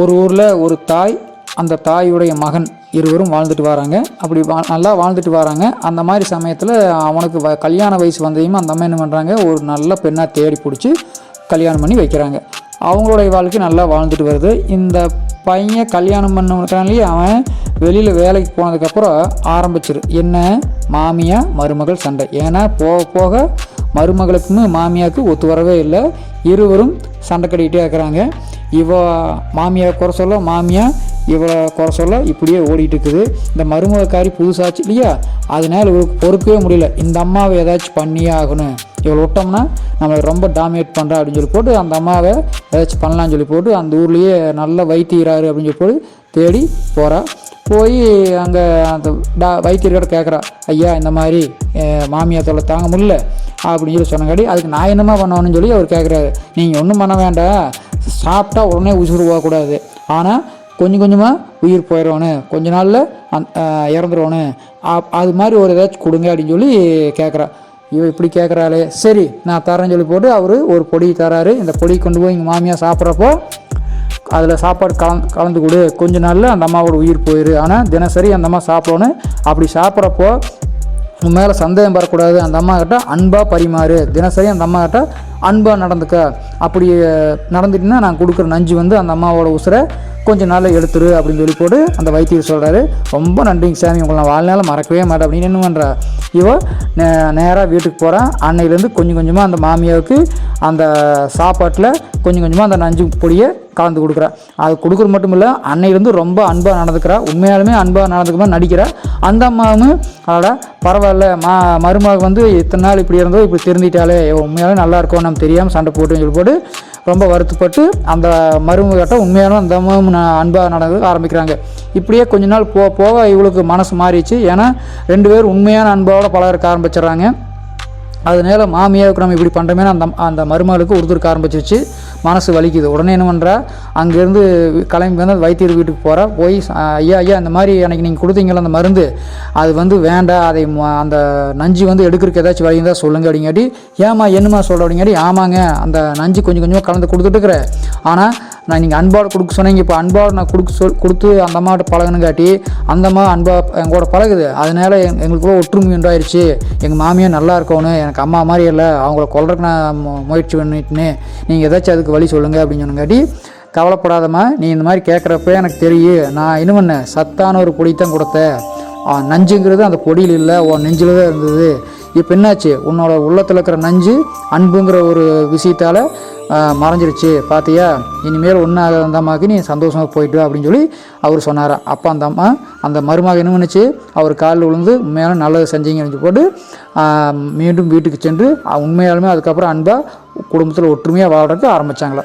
ஒரு ஊரில் ஒரு தாய் அந்த தாயுடைய மகன் இருவரும் வாழ்ந்துட்டு வராங்க. அப்படி வா நல்லா வாழ்ந்துட்டு வராங்க. அந்த மாதிரி சமயத்தில் அவனுக்கு வ கல்யாண வயசு வந்ததையும் அந்த அம்மா என்ன பண்ணுறாங்க ஒரு நல்ல பெண்ணாக தேடி பிடிச்சி கல்யாணம் பண்ணி வைக்கிறாங்க. அவங்களுடைய வாழ்க்கை நல்லா வாழ்ந்துட்டு வருது. இந்த பையன் கல்யாணம் பண்ணவனுக்கானே அவன் வெளியில் வேலைக்கு போனதுக்கப்புறம் ஆரம்பிச்சிரு. என்ன? மாமியா மருமகள் சண்டை. ஏன்னா போக போக மருமகளுக்குன்னு மாமியாவுக்கு ஒத்து வரவே இல்லை. இருவரும் சண்டை கட்டிக்கிட்டே இருக்கிறாங்க. இவ மாமியார் குறை சொல்ல மாமியா இவளை குறை சொல்ல இப்படியே ஓடிட்டு இருக்குது இந்த மருமகக்காரி புதுசாச்சு இல்லையா? அதனால் இவளுக்கு பொறுக்கவே முடியல. இந்த அம்மாவை ஏதாச்சும் பண்ணியே ஆகணும். இவளை விட்டோம்னா நம்மளை ரொம்ப டாமினேட் பண்ணுறா அப்படின்னு சொல்லி போட்டு அந்த அம்மாவை ஏதாச்சும் பண்ணலாம்னு சொல்லி போட்டு அந்த ஊர்லேயே நல்ல வைத்தியராரு அப்படின்னு சொல்லி போட்டு தேடி போகிறா போய் அங்கே அந்த டா வைத்தியர்கிட்ட கேட்குறா ஐயா இந்த மாதிரி மாமியார் தொல்லை தாங்க முடியல அப்படின்னு சொல்லி சொன்னங்காடி அதுக்கு நான் என்னமா பண்ணணும்னு சொல்லி அவர் கேட்குறாரு நீங்கள் ஒன்றும் பண்ண வேண்டாம். சாப்பிட்டா உடனே உசுறு போகக்கூடாது ஆனால் கொஞ்சம் கொஞ்சமாக உயிர் போயிடணும் கொஞ்ச நாளில் அந் இறந்துருவணும் அது மாதிரி ஒரு ஏதாச்சும் கொடுங்க அப்படின்னு சொல்லி கேட்குறா இவன் இப்படி கேட்குறாளே சரி நான் தரேன்னு சொல்லி போட்டு அவர் ஒரு பொடி தராரு. இந்த பொடி கொண்டு போய் எங்கள் மாமியார் சாப்பிட்றப்போ அதில் சாப்பாடு கலந்து கலந்து கொடு. கொஞ்ச நாளில் அந்த அம்மாவோட உயிர் போயிரு. ஆனால் தினசரி அந்த அம்மா சாப்பிடணும் அப்படி சாப்பிட்றப்போ உன் மேலே சந்தேகம் வரக்கூடாது. அந்த அம்மா கிட்ட அன்பாக பரிமாறு. தினசரி அந்த அம்மா கிட்ட அன்பாக நடந்துக்க. அப்படி நடந்துட்டுனா நான் கொடுக்குற நஞ்சு வந்து அந்த அம்மாவோட உசுரை கொஞ்சம் நாளில் எடுத்துரு அப்படின்னு சொல்லி போட்டு அந்த வைத்தியர் சொல்கிறாரு ரொம்ப நன்றிங்க சாமி. உங்களை நான் வாழ்நாள் மறக்கவே மாட்டேன். அப்படின்னு என்ன பண்ணுறா இவன் நே நேராக வீட்டுக்கு போகிறான் அன்னையிலேருந்து கொஞ்சம் கொஞ்சமாக அந்த மாமியாவுக்கு அந்த சாப்பாட்டில் கொஞ்சம் கொஞ்சமாக அந்த நஞ்சு பொடியை கலந்து கொடுக்குறா. அது கொடுக்குறது மட்டும் இல்லை அன்னையிலேருந்து ரொம்ப அன்பாக நடந்துக்கிறா. உண்மையாலுமே அன்பாக நடந்துக்கமாக நடிக்கிறா. அந்த அம்மாவும் அதோட பரவாயில்ல. மா மருமக வந்து இத்தனை நாள் இப்படி இருந்தோ இப்படி திருந்திட்டாலே உண்மையாலே நல்லா இருக்கும் நம்ம தெரியாமல் சண்டை போட்டுன்னு சொல்லி போட்டு ரொம்ப வருத்தப்பட்டு அந்த மருமகிட்ட உண்மையான அந்த அன்பாக நடந்து ஆரம்பிக்கிறாங்க. இப்படியே கொஞ்ச நாள் போக போக இவளுக்கு மனசு மாறிடுச்சு. ஏன்னா ரெண்டு பேரும் உண்மையான அன்பாவோட பழகிறக்க ஆரம்பிச்சிடுறாங்க. அதனால மாமியாவுக்கு நம்ம இப்படி பண்ணுறமே அந்த அந்த மருமகளுக்கு உறுதுருக்க ஆரம்பிச்சிருச்சு. மனசு வலிக்குது. உடனே என்ன பண்ணுறா அங்கேருந்து கிளம்பி வந்து வைத்தியர் வீட்டுக்கு போகிறா போய் ஐயா ஐயா இந்த மாதிரி எனக்கு நீங்கள் கொடுத்தீங்களா அந்த மருந்து? அது வந்து வேண்டாம் அதை அந்த நஞ்சு வந்து எடுக்கிறதுக்கு ஏதாச்சும் வழி இருந்தால் சொல்லுங்க அப்படிங்காட்டி ஏமா என்னம்மா சொல்ல அப்படிங்காட்டி ஆமாங்க. அந்த நஞ்சு கொஞ்சம் கொஞ்சமாக கலந்து கொடுத்துட்டுருக்குறேன். ஆனால் நான் நீங்கள் அன்பாவோட கொடுக்க சொன்னீங்க இப்போ அன்பாவோட நான் கொடுக்க சொல் கொடுத்து அந்த அம்மாவோட பழகணுங்காட்டி அந்த அம்மா அன்பா எங்களோட பழகுது. அதனால் எங் எங்களுக்குள்ள ஒற்றுமை உண்டாயிருச்சு. எங்கள் மாமியார் நல்லா இருக்கணும். எனக்கு அம்மா மாதிரி இல்லை. அவங்கள கொல்றதுக்கு நான் மு- முயற்சி பண்ணிட்டுன்னு நீங்கள் ஏதாச்சும் அதுக்கு வழி சொல்லுங்கள் அப்படின்னு சொன்னங்காட்டி கவலைப்படாதம்மா. நீ இந்த மாதிரி கேட்குறப்ப எனக்கு தெரியும் நான் என்ன பண்ணேன்? சத்தான ஒரு பொடி தான் கொடுத்தேன் நஞ்சுங்கிறது அந்த பொடியில் இல்லை. உன் நெஞ்சில் தான் இருந்தது. இப்போ என்னாச்சு? உன்னோட உள்ளத்தில் இருக்கிற நஞ்சு அன்புங்கிற ஒரு விஷயத்தால் மறைஞ்சிருச்சு. பார்த்தியா இனிமேல் ஒன்றாக அந்த அம்மாவுக்கு நீ சந்தோஷமாக போயிட்டு அப்படின்னு சொல்லி அவர் சொன்னார். அப்போ அந்த அம்மா அந்த மருமக என்ன பண்ணுச்சு? அவர் காலில் விழுந்து உண்மையான நல்லது செஞ்சீங்கன்னு போட்டு மீண்டும் வீட்டுக்கு சென்று உண்மையாலுமே அதுக்கப்புறம் அன்பாக குடும்பத்தில் ஒற்றுமையாக வாழறதுக்கு ஆரம்பித்தாங்களே